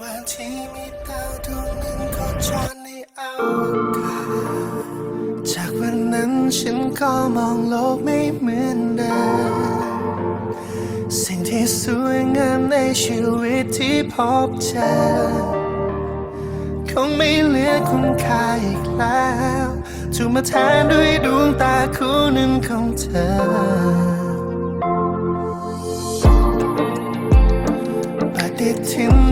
วันที่มีดาวดวงหนึ่งโคจรในอวกาศจากวันนั้นฉันก็มองโลกไม่เหมือนเดิมสิ่งที่สวยงามในชีวิตที่พบเจอคงไม่เหลือคุณค่าอีกแล้วถูกมาแทนด้วยดวงตาคู่หนึ่งของเธอปฏิทิน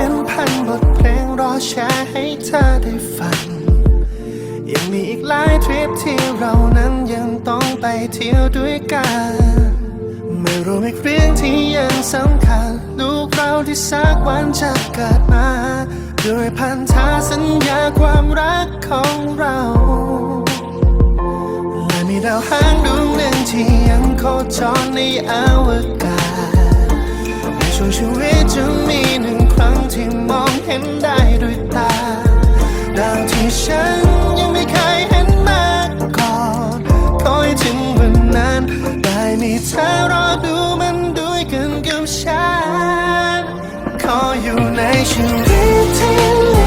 เป็นพันบทเพลงรอแชร์ให้เธอได้ฟัง ยังมีอีกหลายทริปที่เรานั้นยังต้องไปเที่ยวด้วยกัน ไม่รู้อีกเรื่องที่ยังสำคัญ ลูกเราที่สักวันจะเกิดมา ด้วยพันธาสัญญาความรักของเราและมีดาวหางดวงหนึ่งที่ยังโคจรในอวกาศ ตาดาวที่ฉันยังไม่เคยเห็นมาก่อนคอยถึงวันนั้นได้มีเธอรอดูมันด้วยกันกับฉันขออยู่ในชีวิ